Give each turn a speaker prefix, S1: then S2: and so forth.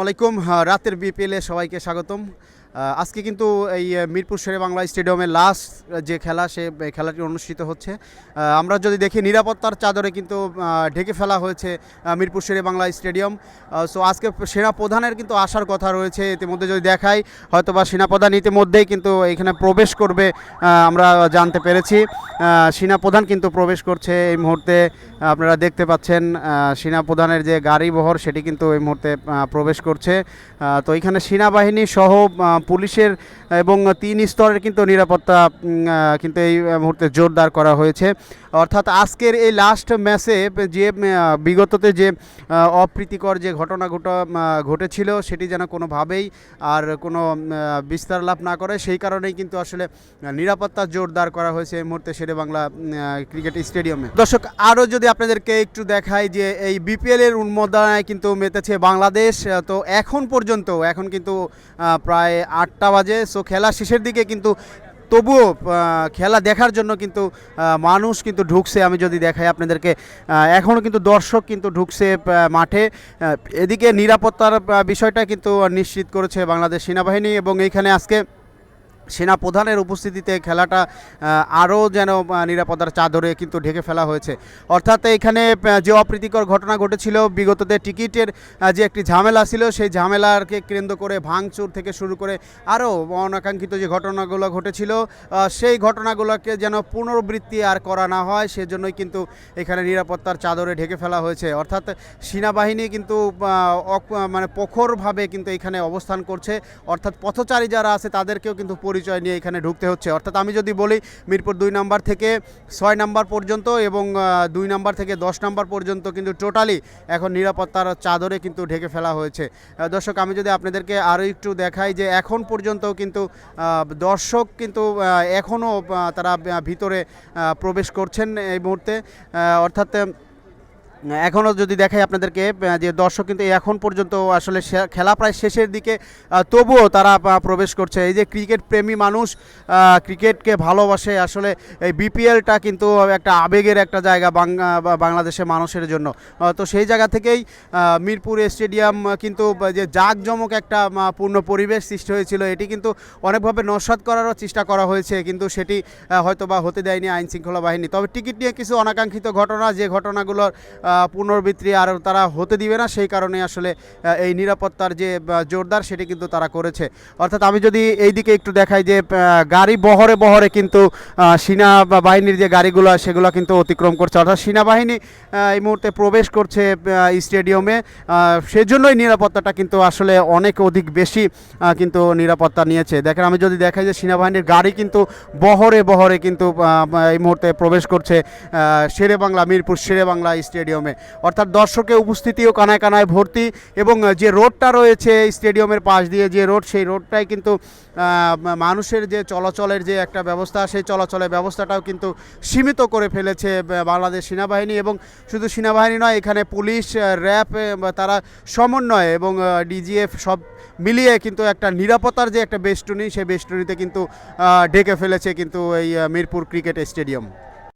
S1: আলাইকুম। আহ, রাতের বিপিএলে সবাইকে স্বাগতম। আজকে কিন্তু এই মিরপুর শেরে বাংলা স্টেডিয়ামে লাস্ট যে খেলা, সে খেলাটি অনুষ্ঠিত হচ্ছে। আমরা যদি দেখি নিরাপত্তার চাদরে কিন্তু ঢেকে ফেলা হয়েছে মিরপুর শেরে বাংলা স্টেডিয়াম। সো আজকে সেনা প্রধানের কিন্তু আসার কথা রয়েছে, ইতিমধ্যে যদি দেখাই হয়তো বা সেনাপ্রধান ইতিমধ্যেই কিন্তু এখানে প্রবেশ করবে আমরা জানতে পেরেছি। সেনাপ্রধান কিন্তু প্রবেশ করছে এই মুহূর্তে আপনারা দেখতে পাচ্ছেন সেনাপ্রধানের যে গাড়ি বহর সেটি কিন্তু এই মুহূর্তে প্রবেশ করছে। তো এখানে সেনাবাহিনী সহ পুলিশের এবং তিন স্তরের কিন্তু নিরাপত্তা কিন্তু এই মুহূর্তে জোরদার করা হয়েছে। অর্থাৎ আজকের এই লাস্ট ম্যাচে যে বিগততে যে অপ্রীতিকর যে ঘটনা ঘটেছিল, সেটি যেন কোনোভাবেই আর কোনো বিস্তার লাভ না করে, সেই কারণেই কিন্তু আসলে নিরাপত্তা জোরদার করা হয়েছে এই মুহূর্তে শেরে বাংলা ক্রিকেট স্টেডিয়ামে। দর্শক, আরও যদি আপনাদেরকে একটু দেখাই যে, এই বিপিএলের উন্মোদনায় কিন্তু মেতেছে বাংলাদেশ, তো এখন পর্যন্ত, এখন কিন্তু প্রায় আটটা বাজে। সো খেলা শেষের দিকে কিন্তু তবুও খেলা দেখার জন্য কিন্তু মানুষ কিন্তু ঢুকছে। আমি যদি দেখাই আপনাদেরকে এখনও কিন্তু দর্শক কিন্তু ঢুকছে মাঠে। এদিকে নিরাপত্তার বিষয়টা কিন্তু নিশ্চিত করেছে বাংলাদেশ সেনাবাহিনী এবং এইখানে আজকে সেনা প্রধানের উপস্থিতিতে খেলাটা আরও যেন আহ, নিরাপত্তার চাদরে কিন্তু ঢেকে ফেলা হয়েছে। অর্থাৎ এখানে যে অপ্রীতিকর ঘটনা ঘটেছিল বিগততে টিকিটের যে একটি ঝামেলা ছিল সেই ঝামেলাকে কেন্দ্র করে ভাঙচুর থেকে শুরু করে আরও অনাকাঙ্ক্ষিত যে ঘটনাগুলো ঘটেছিল সেই ঘটনাগুলোকে যেন পুনরাবৃত্তি আর করা না হয় সেজন্যই কিন্তু এখানে নিরাপত্তার চাদরে ঢেকে ফেলা হয়েছে। অর্থাৎ সেনাবাহিনী কিন্তু মানে প্রখরভাবে কিন্তু এখানে অবস্থান করছে। অর্থাৎ পথচারী যারা আছে তাদেরকেও কিন্তু পরিচয় নিয়ে এখানে ঢুকতে হচ্ছে। অর্থাৎ আমি যদি বলি, মিরপুর দুই নাম্বার থেকে ছয় নাম্বার পর্যন্ত এবং দুই নাম্বার থেকে দশ নাম্বার পর্যন্ত কিন্তু টোটালি এখন নিরাপত্তার চাদরে কিন্তু ঢেকে ফেলা হয়েছে। দর্শক, আমি যদি আপনাদেরকে আরও একটু দেখাই যে এখন পর্যন্ত কিন্তু দর্শক কিন্তু এখনও তারা ভিতরে প্রবেশ করছেন এই মুহূর্তে। অর্থাৎ এখনও যদি দেখাই আপনাদেরকে যে দর্শক কিন্তু এখন পর্যন্ত আসলে খেলা প্রায় শেষের দিকে তবুও তারা প্রবেশ করছে। এই যে ক্রিকেট প্রেমী মানুষ ক্রিকেটকে ভালোবাসে আসলে এই বিপিএলটা কিন্তু একটা আবেগের একটা জায়গা বাংলাদেশের মানুষের জন্য। তো সেই জায়গা থেকেই মিরপুর স্টেডিয়াম কিন্তু যে জাঁকজমক একটা পূর্ণ পরিবেশ সৃষ্টি হয়েছিল, এটি কিন্তু অনেকভাবে নস্বাত করারও চেষ্টা করা হয়েছে, কিন্তু সেটি হয়তো বা হতে দেয়নি আইন শৃঙ্খলা বাহিনী। তবে টিকিট নিয়ে কিছু অনাকাঙ্ক্ষিত ঘটনা, যে ঘটনাগুলোর পুনরাবৃত্তি আর তারা হতে দিবে না, সেই কারণে আসলে এই নিরাপত্তার যে জোরদার সেটি কিন্তু তারা করেছে। অর্থাৎ আমি যদি এই দিকে একটু দেখাই যে গাড়ি বহরে বহরে কিন্তু সেনা বাহিনীর যে গাড়িগুলো, সেগুলো কিন্তু অতিক্রম করছে। অর্থাৎ সেনাবাহিনী এই মুহূর্তে প্রবেশ করছে স্টেডিয়ামে। সেজন্যই নিরাপত্তাটা কিন্তু আসলে অনেক অধিক বেশি কিন্তু নিরাপত্তা নিয়েছে। দেখেন, আমি যদি দেখাই যে, সেনাবাহিনীর গাড়ি কিন্তু বহরে বহরে কিন্তু এই মুহূর্তে প্রবেশ করছে শেরে বাংলা মিরপুর শেরে বাংলা স্টেডিয়ামে। অর্থাৎ দর্শকের উপস্থিতিও কানায় কানায় ভর্তি এবং যে রোডটা রয়েছে স্টেডিয়ামের পাশ দিয়ে যে রোড, সেই রোডটাই কিন্তু মানুষের যে চলাচলের যে একটা ব্যবস্থা, সেই চলাচলের ব্যবস্থাটাও কিন্তু সীমিত করে ফেলেছে বাংলাদেশ সেনাবাহিনী এবং শুধু সেনাবাহিনী নয়, এখানে পুলিশ র্যাব তারা সমন্বয় এবং ডিজিএফ সব মিলিয়ে কিন্তু একটা নিরাপত্তার যে একটা বেষ্টনী, সেই বেষ্টনীতে কিন্তু ডেকে ফেলেছে কিন্তু এই মিরপুর ক্রিকেট স্টেডিয়াম।